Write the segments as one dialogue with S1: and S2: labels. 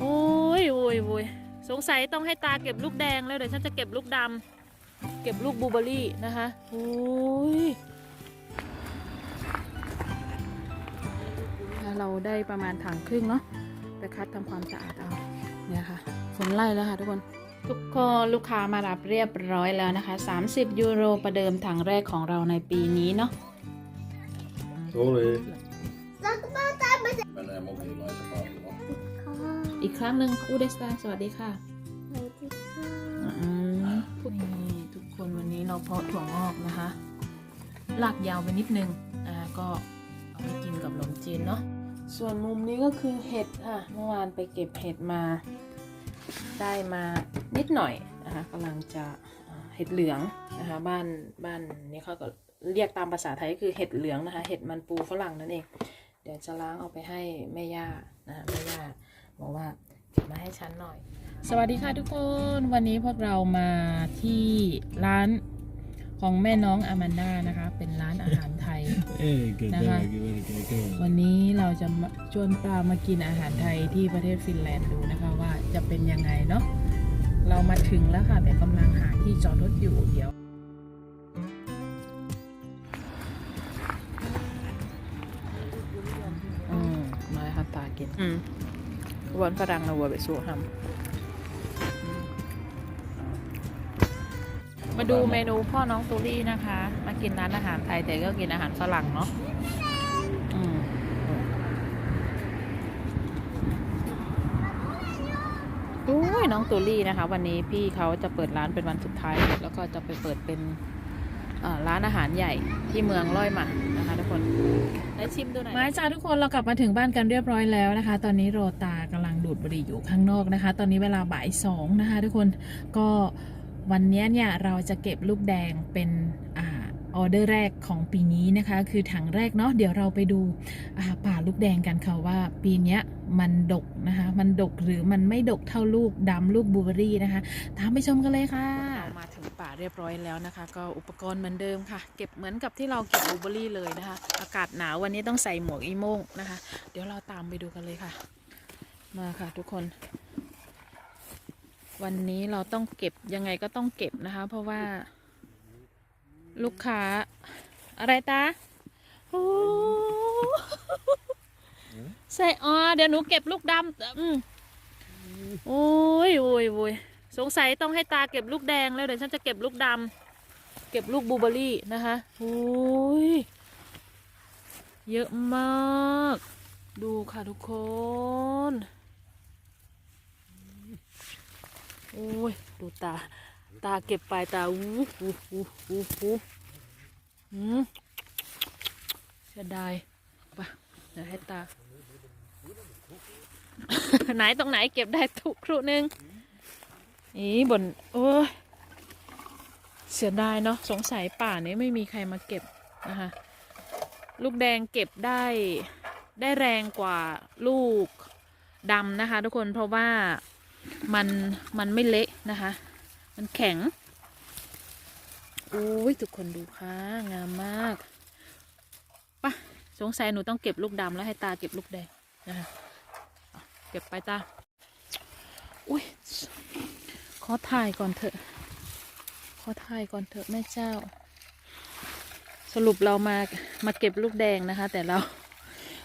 S1: โอ้ยโอ้ยโอ้ยสงสัยต้องให้ตาเก็บลูกแดงแล้วเดี๋ยวฉันจะเก็บลูกดำเก็บลูกบลูเบอร์รี่นะคะโอ้ยเราได้ประมาณถังครึ่งเนาะไปคัดทำความสะอาดเอาเนี่ยค่ะฝนไล่แล้วค่ะทุกคนทุกคนลูกค้ามารับเรียบร้อยแล้วนะคะ 30 ยูโรประเดิมถังแรกของเราในปีนี้เนาะ
S2: Sorry.
S3: Sag mal, da
S1: อีกครั้งหนึ่งอูเดสตาสวัสดีค่ะ
S3: du
S1: อืมนี่ทุกคนวันนี้เราเพาะถั่วงอกนะคะลากยาวไปนิดนึงอ่าก็เอาไปกินกับขนมจีนเนาะส่วนมุมนี้ก็คือเห็ดค่ะเมื่อวานไปเก็บเห็ดมา ได้มานิดหน่อยนะคะกำลังจะอ่าเห็ดเหลืองนะคะบ้านบ้านนี้เขาก็เรียกตามภาษาไทยก็คือเห็ดเหลืองนะคะ เห็ดมันปูฝรั่งนั่นเอง เดี๋ยวจะล้างเอาไปให้แม่ย่านะคะแม่ย่า บอกว่าเก็บมาให้ฉันหน่อย สวัสดีค่ะทุกคนวันนี้พวกเรามาที่ร้านของแม่น้องอามันดานะคะ เป็นร้านอาหารไทย
S4: Eh, good
S1: Aha.
S4: dog, good, good, good.
S1: วันนี้เราจะมาชวนปลามากินอาหารไทยที่ประเทศฟินแลนด์ดูนะคะว่าจะเป็นยังไงเนาะเรามาถึงแล้วค่ะ แต่กำลังหาที่จอดรถอยู่เดี๋ยว อืมมาค่ะตากิน อืม วันฝรั่งเราวัวไปสู้ทำมาดูเมนูพ่อน้องตูรี่นะคะ มากินร้านอาหารไทยแต่ก็กินอาหารฝรั่งเนาะอืมโอ้ยน้องตูรี่นะคะ วันนี้พี่เขาจะเปิดร้านเป็นวันสุดท้าย แล้วก็จะไปเปิดเป็นร้านอาหารใหญ่ที่เมืองร้อยหมานะคะทุกคน ได้ชิมดูหน่อยมาจ้าทุกคนเรากลับมาถึงบ้านกันเรียบร้อยแล้วนะคะ ตอนนี้โรตากำลัง ดูดบุหรี่อยู่ข้างนอกนะคะ ตอนนี้เวลาบ่ายสองนะคะทุกคนก็วันนี้เนี่ยเราจะเก็บลูกแดงเป็นออเดอร์แรกของปีนี้นะคะ คือถังแรกเนาะเดี๋ยวเราไปดูป่าลูกแดงกันค่ะว่าปีนี้มันดกนะคะ มันดกหรือมันไม่ดกเท่าลูกดำลูกบูเบอรี่นะคะตามไปชมกันเลยค่ะมาถึงป่าเรียบร้อยแล้วนะคะ ก็อุปกรณ์เหมือนเดิมค่ะ เก็บเหมือนกับที่เราเก็บบูเบอร์รี่เลยนะคะ อากาศหนาววันนี้ต้องใส่หมวกอีโม่งนะคะ เดี๋ยวเราตามไปดูกันเลยค่ะ มาค่ะทุกคน วันนี้เราต้องเก็บยังไงก็ต้องเก็บนะคะ เพราะว่า ลูกค้า อะไรตาโอ้ใส่อ๋อเดี๋ยวหนูเก็บลูกดำอืมโอ้ยโอ้ยโอ้ยสงสัยต้องให้ตาเก็บลูกแดงแล้วเดี๋ยวฉันจะเก็บลูกดำเก็บลูกบลูเบอร์รี่นะคะโอ้ยเยอะมาก ดูค่ะทุกคน โอ้ย ดูตา ตาเก็บไปตา อู้หูหูหูหูอืมเสียดายไปเดี๋ยวให้ตา ไหนตรงไหนเก็บได้ทุกครุหนึ่งอีบน โอ้ย เสียดายเนาะ สงสัยป่านี้ไม่มีใครมาเก็บนะคะลูกแดงเก็บได้ได้แรงกว่าลูกดำนะคะทุกคนเพราะว่า มันมันไม่เละนะคะ มันแข็งโอ้ยทุกคนดูค่ะงามมากปะสงสัยหนูต้องเก็บลูกดำแล้วให้ตาเก็บลูกแดงนะคะเก็บไปตาอุ้ยขอถ่ายก่อนเถอะ ขอถ่ายก่อนเถอะแม่เจ้า สรุปเรามามาเก็บลูกแดงนะคะ แต่เรา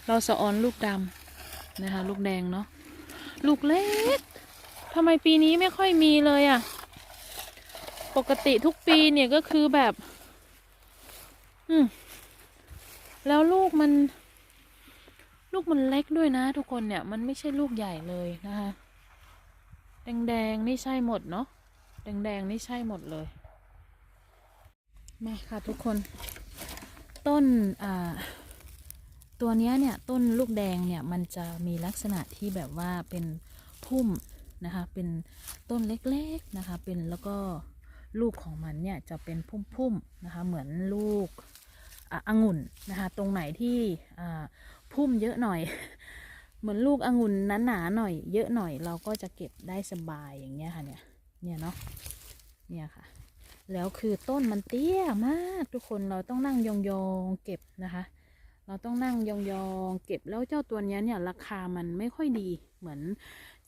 S1: เราสะออนลูกดำนะคะ ลูกแดงเนาะลูกเล็ก ทำไมปีนี้ไม่ค่อยมีเลยอะ่ะ ปกติทุกปีเนี่ยก็คือแบบ อืม แล้วลูกมัน ลูกมันเล็กด้วยนะทุกคนเนี่ย มันไม่ใช่ลูกใหญ่เลยนะคะ แดงๆนี่ใช่หมดเนาะ แดงๆนี่ใช่หมดเลย มาค่ะทุกคน ต้น อ่าตัวนี้เนี่ยต้นลูกแดงเนี่ยมันจะมีลักษณะที่แบบว่าเป็นพุ่ม นะคะ เป็นต้นเล็กๆนะคะ เป็นแล้วก็ลูกของมันเนี่ยจะเป็นพุ่มๆนะคะ เหมือนลูกองุ่นนะคะ ตรงไหนที่พุ่มเยอะหน่อย เหมือนลูกองุ่นหนาๆหน่อย เยอะหน่อยเราก็จะเก็บได้สบายอย่างเงี้ยค่ะเนี่ย เนี่ยเนาะ เนี่ยค่ะ แล้วคือต้นมันเตี้ยมากทุกคนเราต้องนั่งยองๆเก็บนะคะ เราต้องนั่งยองๆเก็บแล้วเจ้าตัวเนี้ยเนี่ยราคามันไม่ค่อยดีเหมือน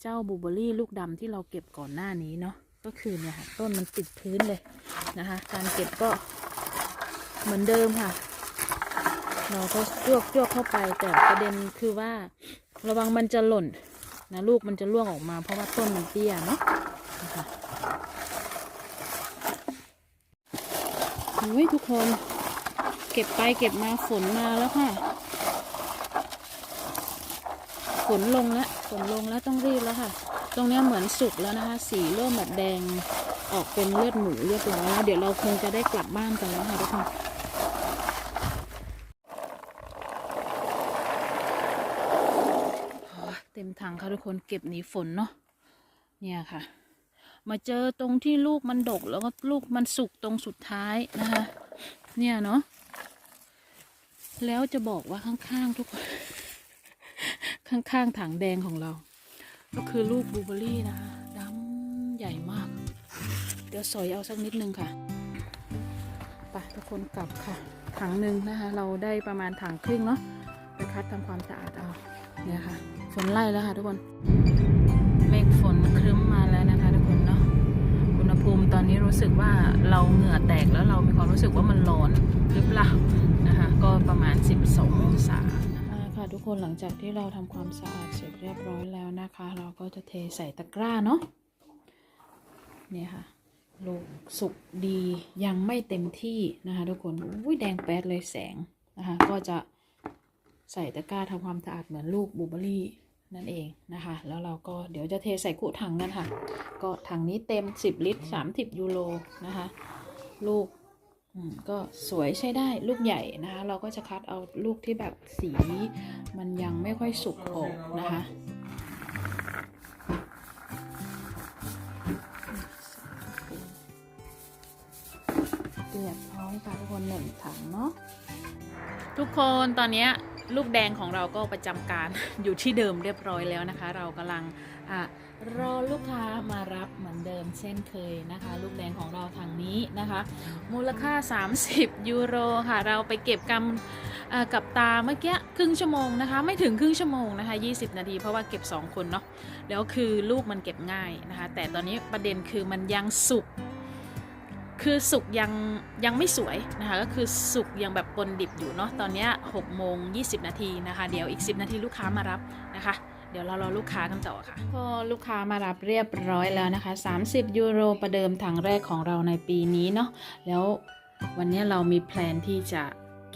S1: เจ้าบูเบอรี่ลูกดำที่เราเก็บก่อนหน้านี้เนาะก็คือเนี่ยค่ะต้นมันติดพื้นเลยนะคะ การเก็บก็เหมือนเดิมค่ะ เราก็จวกจวกเข้าไปแต่ประเด็นคือว่า ระวังมันจะหล่นนะลูกมันจะร่วงออกมา เพราะว่าต้นมันเตี้ยเนาะนะคะโอ้ยทุกคน เก็บไปเก็บมาฝนมาแล้วค่ะ ฝนลงแล้วฝนลงแล้วต้องรีบแล้วค่ะ ตรงนี้เหมือนสุกแล้วนะคะ สีเริ่มแบบแดงออกเป็นเลือดหมูเรียบร้อยแล้วเดี๋ยวเราคงจะได้กลับบ้านกันแล้วค่ะทุกคนเต็มถังค่ะทุกคนเก็บหนีฝนเนาะเนี่ยค่ะ มาเจอตรงที่ลูกมันดกแล้วก็ลูกมันสุกตรงสุดท้ายนะคะ เนี่ยเนาะแล้วจะบอกว่าข้างๆทุกคน ข้างๆถังแดงของเรา ก็คือลูกบลูเบอร์รี่นะคะดำใหญ่มาก เดี๋ยวสอยเอาสักนิดนึงค่ะไปทุกคนกลับค่ะ ถังหนึ่งนะคะ เราได้ประมาณถังครึ่งเนาะไปคัดทำความสะอาดเอาเนี่ยค่ะ ฝนไล่แล้วค่ะทุกคนเมฆฝนครึ้มมาแล้วนะคะ ทุกคนเนาะอุณหภูมิตอนนี้รู้สึกว่าเราเหงื่อแตกแล้วเรามีความรู้สึกว่ามันร้อนหรือเปล่านะคะ ก็ประมาณ 12องศาอ่า คน หลังจากที่เราทำความสะอาดเสร็จเรียบร้อยแล้วนะคะ เราก็จะเทใส่ตะกร้าเนาะเนี่ยค่ะลูกสุกดียังไม่เต็มที่นะคะ ทุกคนอุ้ยแดงแป๊ดเลยแสงนะคะ ก็จะใส่ตะกร้าทำความสะอาดเหมือนลูกบูเบอรี่นั่นเองนะคะ แล้วเราก็เดี๋ยวจะเทใส่กุถังกันค่ะ ก็ถังนี้เต็ม 10 ลิตร 30 ยูโรนะคะ ลูก ก็สวยใช้ได้ลูกใหญ่นะคะ เราก็จะคัดเอาลูกที่แบบสีมันยังไม่ค่อยสุกออกนะคะเรียบร้อยค่ะทุกคนหนึ่งถังเนาะทุกคนตอนเนี้ย ลูกแดงของเราก็ประจำการอยู่ที่เดิมเรียบร้อยแล้วนะคะ เรากำลังอรอลูกค้ามารับเหมือนเดิมเช่นเคยนะคะ ลูกแดงของเราทางนี้นะคะ มูลค่า 30 ยูโรค่ะ เราไปเก็บกำกับตาเมื่อกี้ครึ่งชั่วโมงนะคะ ไม่ถึงครึ่งชั่วโมงนะคะ 20 นาทีเพราะว่าเก็บ 2 คนเนาะแล้วคือลูกมันเก็บง่ายนะคะ แต่ตอนนี้ประเด็นคือมันยังสุก คือสุกยังยังไม่สวยนะคะก็คือสุกยังแบบปนดิบอยู่เนาะตอนนี้6โมง20 นาทีนะคะ เดี๋ยวอีก 10 นาทีลูกค้ามารับนะคะ เดี๋ยวเรารอลูกค้ากันต่อค่ะพอลูกค้ามารับเรียบร้อยแล้วนะคะ 30 ยูโรประเดิมถังแรกของเราในปีนี้เนาะแล้ววันนี้เรามีแพลนที่จะ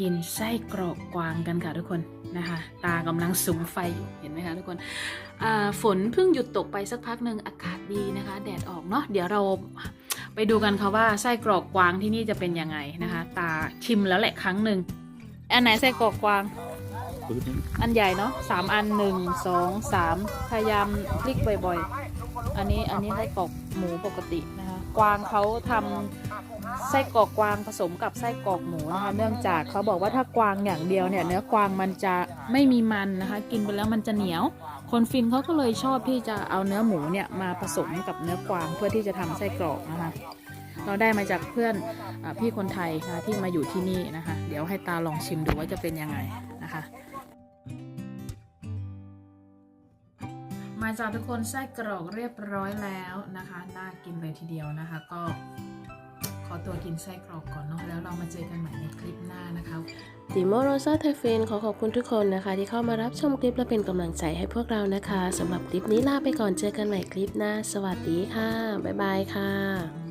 S1: กินไส้กรอกกวางกันค่ะทุกคนนะคะตากำลังสุมไฟอยู่เห็นไหมคะทุกคนฝนเพิ่งหยุดตกไปสักพักหนึ่งอากาศดีนะคะ แดดออกเนาะเดี๋ยวเราไปดูกันค่ะว่าไส้กรอกกวางที่นี่จะเป็นยังไงนะคะ ตาชิมแล้วแหละครั้งหนึ่งอันไหนไส้กรอกกวาง อันใหญ่เนาะสามอันหนึ่งสองสามพยายามคลิกบ่อยๆ อันนี้อันนี้ไส้กรอกหมูปกตินะคะ กวางเขาทำไส้กรอกกวางผสมกับไส้กรอกหมูนะคะ เนื่องจากเขาบอกว่าถ้ากวางอย่างเดียวเนี่ยเนื้อกวางมันจะไม่มีมันนะคะ กินไปแล้วมันจะเหนียว คนฟินเขาก็เลยชอบที่จะเอาเนื้อหมูเนี่ยมาผสมกับเนื้อกวางเพื่อที่จะทำไส้กรอกนะคะ เราได้มาจากเพื่อนอาพี่คนไทยนะคะที่มาอยู่ที่นี่นะคะ เดี๋ยวให้ตาลองชิมดูว่าจะเป็นยังไงนะคะ มาจากทุกคนไส้กรอกเรียบร้อยแล้วนะคะน่ากินเลยทีเดียวนะคะ ก็ขอตัวกินไส้กรอกก่อนเนาะแล้วเรามาเจอกันใหม่ในคลิปหน้านะคะ
S4: ติโมโรซาไทเฟนขอขอบคุณทุกคนนะคะ ที่เข้ามารับชมคลิปและเป็นกำลังใจให้พวกเรานะคะสำหรับคลิปนี้ลาไปก่อนเจอกันใหม่คลิปหน้า สวัสดีค่ะ บ๊ายบายค่ะ